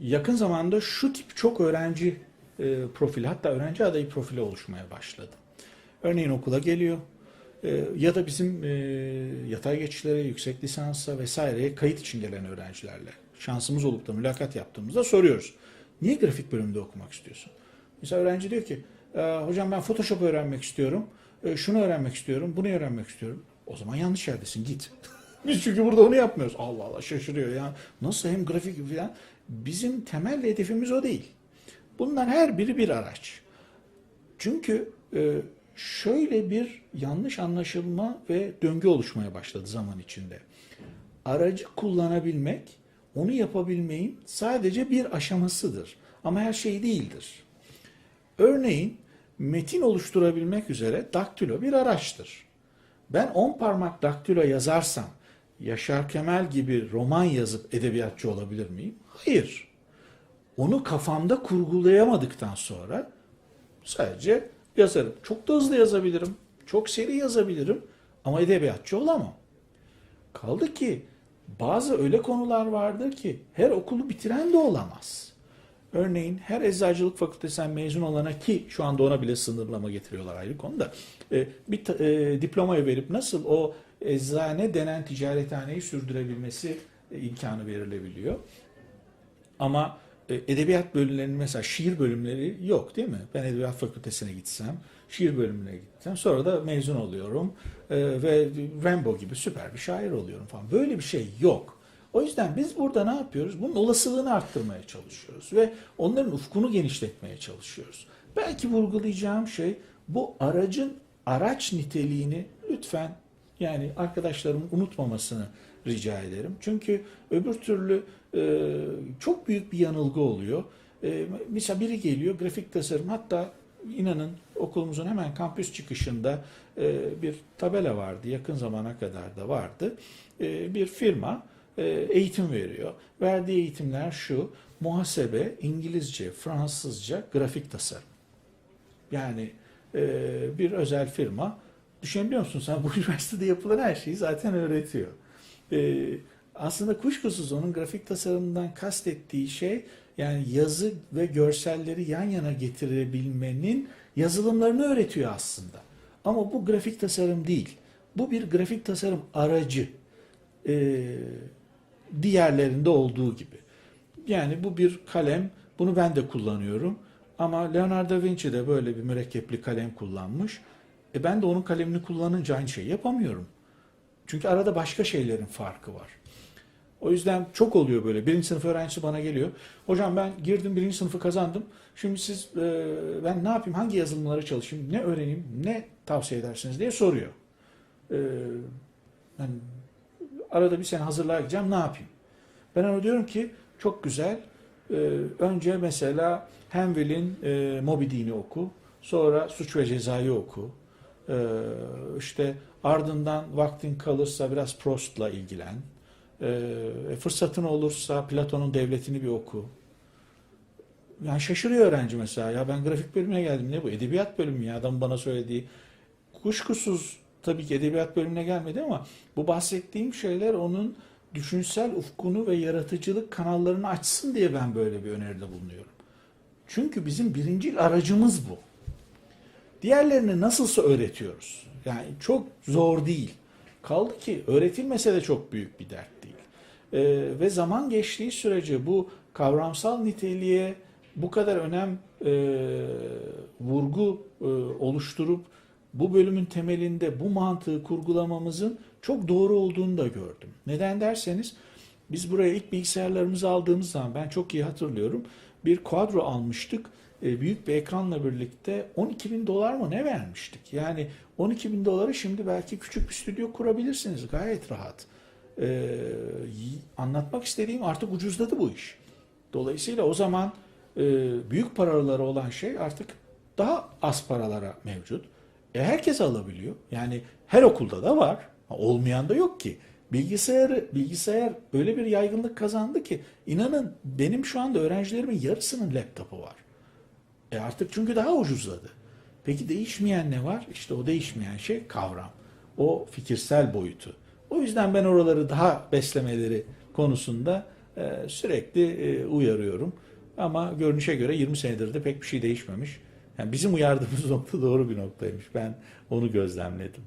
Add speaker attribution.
Speaker 1: yakın zamanda şu tip çok öğrenci e, profili hatta öğrenci adayı profili oluşmaya başladı. Örneğin okula geliyor e, ya da bizim e, yatay geçişlere, yüksek lisansa vesaireye kayıt için gelen öğrencilerle şansımız olup da mülakat yaptığımızda soruyoruz. Niye grafik bölümünde okumak istiyorsun? Mesela öğrenci diyor ki "E, hocam ben Photoshop öğrenmek istiyorum, e, şunu öğrenmek istiyorum, bunu öğrenmek istiyorum. O zaman yanlış yerdesin git. Biz çünkü burada onu yapmıyoruz. Allah Allah şaşırıyor ya. Nasıl hem grafik falan. Bizim temel hedefimiz o değil. Bunlar her biri bir araç. Çünkü e, şöyle bir yanlış anlaşılma ve döngü oluşmaya başladı zaman içinde. Aracı kullanabilmek, onu yapabilmeyin sadece bir aşamasıdır. Ama her şey değildir. Örneğin metin oluşturabilmek üzere daktilo bir araçtır. Ben 10 parmak daktilo yazarsam Yaşar Kemal gibi roman yazıp edebiyatçı olabilir miyim? Hayır. Onu kafamda kurgulayamadıktan sonra sadece yazarım. Çok da hızlı yazabilirim. Çok seri yazabilirim ama edebiyatçı olamam. Kaldı ki bazı öyle konular vardır ki her okulu bitiren de olamaz. Örneğin her eczacılık fakültesinden mezun olana ki şu anda ona bile sınırlama getiriyorlar ayrı konuda. e, Bir e, diplomayı verip nasıl o eczane denen ticarethaneyi sürdürebilmesi e, imkanı verilebiliyor. Ama e, edebiyat bölümlerinin mesela şiir bölümleri yok değil mi? Ben edebiyat fakültesine gitsem, şiir bölümüne gitsem sonra da mezun oluyorum e, ve Rambo gibi süper bir şair oluyorum falan. Böyle bir şey yok. O yüzden biz burada ne yapıyoruz? Bunun olasılığını arttırmaya çalışıyoruz ve onların ufkunu genişletmeye çalışıyoruz. Belki vurgulayacağım şey bu aracın araç niteliğini lütfen yani arkadaşlarımın unutmamasını rica ederim. Çünkü öbür türlü e, çok büyük bir yanılgı oluyor. E, mesela biri geliyor grafik tasarım hatta inanın okulumuzun hemen kampüs çıkışında e, bir tabela vardı yakın zamana kadar da vardı. E, bir firma e, eğitim veriyor. Verdiği eğitimler şu muhasebe, İngilizce, Fransızca, grafik tasarım. Yani e, bir özel firma düşünebiliyor musun sen bu üniversitede yapılan her şeyi zaten öğretiyor. E, aslında kuşkusuz onun grafik tasarımından kastettiği şey yani yazı ve görselleri yan yana getirebilmenin yazılımlarını öğretiyor aslında. Ama bu grafik tasarım değil. Bu bir grafik tasarım aracı. E, diğerlerinde olduğu gibi. Yani bu bir kalem. Bunu ben de kullanıyorum. Ama Leonardo da Vinci de böyle bir mürekkepli kalem kullanmış. E ben de onun kalemini kullanınca aynı şeyi yapamıyorum. Çünkü arada başka şeylerin farkı var. O yüzden çok oluyor böyle. Birinci sınıf öğrencisi bana geliyor. Hocam ben girdim birinci sınıfı kazandım. Şimdi siz e, ben ne yapayım? Hangi yazılımlara çalışayım? Ne öğreneyim? Ne tavsiye edersiniz diye soruyor. E, ben arada bir sene hazırlığa gideceğim. Ne yapayım? Ben ona diyorum ki çok güzel. E, önce mesela Henvel'in e, Moby Dick'i oku. Sonra Suç ve Ceza'yı oku. E, işte ardından vaktin kalırsa biraz Prost'la ilgilen. E, fırsatın olursa Platon'un Devletini bir oku. Yani şaşırıyor öğrenci mesela. Ya ben grafik bölümüne geldim. Ne bu? Edebiyat bölümü ya adam bana söylediği. Kuşkusuz tabii ki edebiyat bölümüne gelmedi ama bu bahsettiğim şeyler onun düşünsel ufkunu ve yaratıcılık kanallarını açsın diye ben böyle bir öneride bulunuyorum. Çünkü bizim birincil aracımız bu. Diğerlerini nasılsa öğretiyoruz. Yani çok zor değil. Kaldı ki öğretilmese de çok büyük bir dert değil. Ee, ve zaman geçtiği sürece bu kavramsal niteliğe bu kadar önem e, vurgu e, oluşturup bu bölümün temelinde bu mantığı kurgulamamızın çok doğru olduğunu da gördüm. Neden derseniz biz buraya ilk bilgisayarlarımızı aldığımız zaman ben çok iyi hatırlıyorum. Bir kuadro almıştık. E, büyük bir ekranla birlikte 12 bin dolar mı ne vermiştik? Yani 12 bin doları şimdi belki küçük bir stüdyo kurabilirsiniz gayet rahat. E, y- anlatmak istediğim artık ucuzladı bu iş. Dolayısıyla o zaman e, büyük paraları olan şey artık daha az paralara mevcut. E, herkes alabiliyor. Yani her okulda da var. Olmayan da yok ki. Bilgisayarı bilgisayar öyle bir yaygınlık kazandı ki inanın benim şu anda öğrencilerimin yarısının laptopu var. E artık çünkü daha ucuzladı. Peki değişmeyen ne var? İşte o değişmeyen şey kavram. O fikirsel boyutu. O yüzden ben oraları daha beslemeleri konusunda e, sürekli e, uyarıyorum. Ama görünüşe göre 20 senedir de pek bir şey değişmemiş. Yani bizim uyardığımız nokta doğru bir noktaymış. Ben onu gözlemledim.